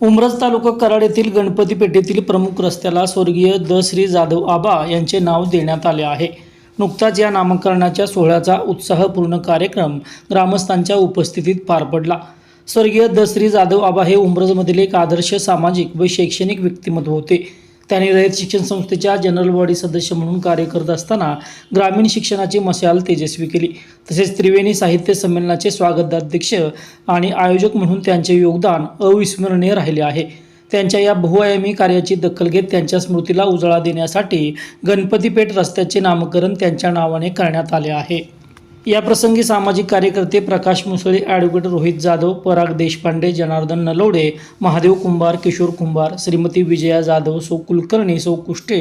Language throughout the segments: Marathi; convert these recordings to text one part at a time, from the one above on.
उमरज तालुका कराड येथील गणपती पेठेतील प्रमुख रस्त्याला स्वर्गीय द. श्री. जाधव आबा यांचे नाव देण्यात आले आहे. नुकताच या नामकरणाच्या सोहळ्याचा उत्साहपूर्ण कार्यक्रम ग्रामस्थांच्या उपस्थितीत पार पडला. स्वर्गीय द. श्री. जाधव आबा हे उमरजमधील एक आदर्श सामाजिक व शैक्षणिक व्यक्तिमत्व होते. त्यांनी रयत शिक्षण संस्थेच्या जनरल बॉडी सदस्य म्हणून कार्य करत असताना ग्रामीण शिक्षणाची मशाल तेजस्वी केली. तसेच त्रिवेणी साहित्य संमेलनाचे स्वागताध्यक्ष आणि आयोजक म्हणून त्यांचे योगदान अविस्मरणीय राहिले आहे. त्यांच्या या बहुआयामी कार्याची दखल घेत त्यांच्या स्मृतीला उजाळा देण्यासाठी गणपतीपेठ रस्त्याचे नामकरण त्यांच्या नावाने करण्यात आले आहे. याप्रसंगी सामाजिक कार्यकर्ते प्रकाश मुसळे ॲडव्होकेट रोहित जाधव पराग देशपांडे जनार्दन नलवडे महादेव कुंभार किशोर कुंभार श्रीमती विजया जाधव सौ कुलकर्णी सौ कुष्टे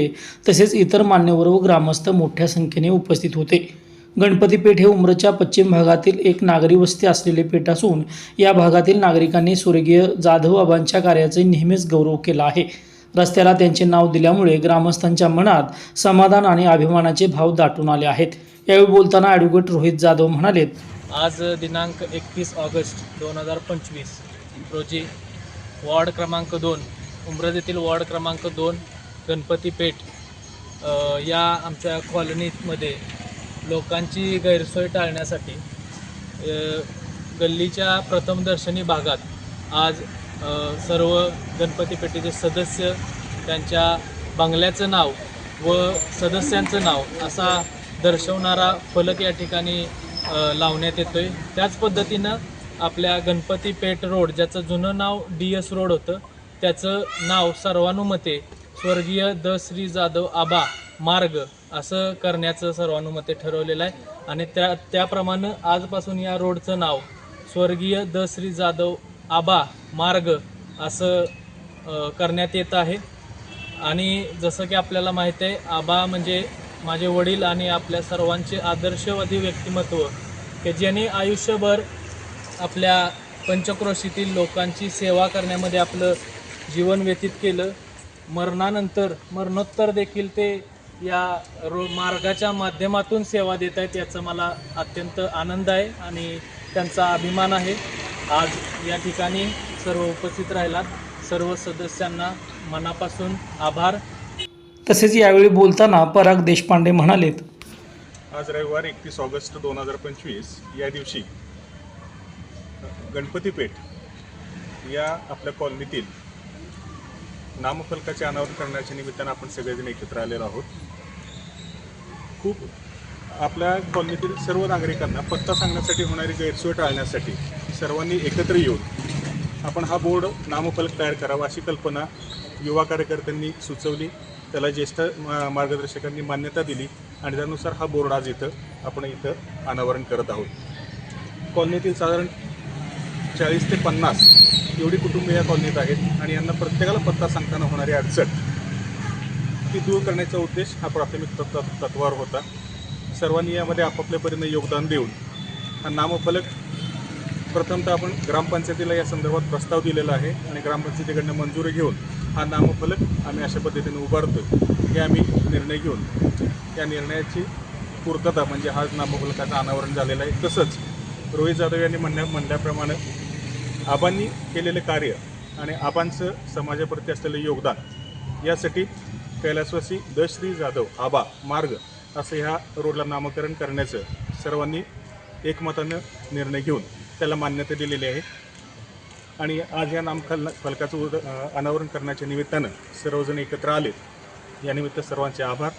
तसेच इतर मान्यवर व ग्रामस्थ मोठ्या संख्येने उपस्थित होते. गणपती पेठ हे उमरच्या पश्चिम भागातील एक नागरी वस्ती असलेले पेठ असून या भागातील नागरिकांनी स्वर्गीय जाधव बाबांच्या कार्याचे नेहमीच गौरव केला आहे. रस्त्याला त्यांचे नाव दिल्यामुळे ग्रामस्थांच्या मनात समाधान आणि अभिमानाचे भाव दाटून आले आहेत. यावेळी बोलताना ॲडव्होकेट रोहित जाधव म्हणालेत आज दिनांक एकतीस ऑगस्ट दोन हजार पंचवीस रोजी वॉर्ड क्रमांक दोन उमरज येथील वॉर्ड क्रमांक दोन गणपती पेठ या आमच्या कॉलनीमध्ये लोकांची गैरसोय टाळण्यासाठी गल्लीच्या प्रथमदर्शनी भागात आज सर्व गणपती पेठेचे सदस्य त्यांच्या बंगल्याचं नाव व सदस्यांचं नाव असा दर्शवणारा फलक या ठिकाणी लावण्यात येतो आहे त्याच पद्धतीनं आपल्या गणपती पेठ रोड ज्याचं जुनं नाव डी एस रोड होतं त्याचं नाव सर्वानुमते स्वर्गीय द. श्री. जाधव आबा मार्ग असं करण्याचं सर्वानुमते ठरवलेलं आहे. आणि त्या त्याप्रमाणे आजपासून या रोडचं नाव स्वर्गीय द. श्री. जाधव आबा मार्ग असं करण्यात येत आहे. आणि जसं की आपल्याला माहीत आहे आबा म्हणजे माझे वडील आणि आपल्या सर्वांचे आदर्शवादी व्यक्तिमत्व की ज्यांनी आयुष्यभर आपल्या पंचक्रोशीतील लोकांची सेवा करण्यामध्ये आपलं जीवन व्यतीत केलं मरणानंतर मरणोत्तर देखील ते या रो मार्गाच्या माध्यमातून सेवा देत आहेत याचा मला अत्यंत आनंद आहे आणि त्यांचा अभिमान आहे. आज या ठिकाणी सर्व उपस्थित राहिलात. सर्व सदस्यांना मनापासून आभार. तसेच यावेळी बोलताना पराग देशपांडे म्हणालेत. आज रविवार एकतीस ऑगस्ट दोन हजार पंचवीस या दिवशी गणपतीपेठ या आपल्या कॉलनीतील नामफलकाचे अनावरण करण्याच्या निमित्तानं आपण सगळेजण एकत्र आलेलो आहोत. खूप आपल्या कॉलनीतील सर्व नागरिकांना पत्ता सांगण्यासाठी होणारी गैरसोय टाळण्यासाठी सर्वांनी एकत्र येऊन आपण हा बोर्ड नामफलक तयार करावा अशी कल्पना युवा कार्यकर्त्यांनी सुचवली. त्याला ज्येष्ठ मा- मार्गदर्शकांनी मान्यता दिली आणि त्यानुसार हा बोर्ड आज इथं आपण इथं अनावरण करत आहोत. कॉलनीतील साधारण चाळीस ते पन्नास एवढी कुटुंबे या कॉलनीत आहेत आणि यांना प्रत्येकाला पत्ता सांगताना होणारी अडचण ती दूर करण्याचा उद्देश हा प्राथमिक तत्व तत्वावर होता. सर्वांनी यामध्ये आपापल्या परीने योगदान देऊन हा नामफलक प्रथमतः आपण ग्रामपंचायतीला या संदर्भात प्रस्ताव दिलेला आहे आणि ग्रामपंचायतीकडनं मंजुरी घेऊन हा नामफलक आम्ही अशा पद्धतीने उभारतो हे आम्ही निर्णय घेऊन या निर्णयाची पूर्तता म्हणजे हा नामफलकाचं अनावरण झालेलं आहे. तसंच रोहित जाधव यांनी म्हणण्या म्हणल्याप्रमाणे आबांनी केलेलं कार्य आणि आबांचं समाजाप्रती असलेलं योगदान यासाठी कैलासवासी द श्री जाधव आबा मार्ग असं ह्या रोडला नामकरण करण्याचं सर्वांनी एकमतानं निर्णय घेऊन त्याला मान्यता दिलेली आहे. आणि आज या नामखल फलकाचं उद अनावरण करण्याच्या निमित्तानं सर्वजण एकत्र आले यानिमित्त सर्वांचे आभार.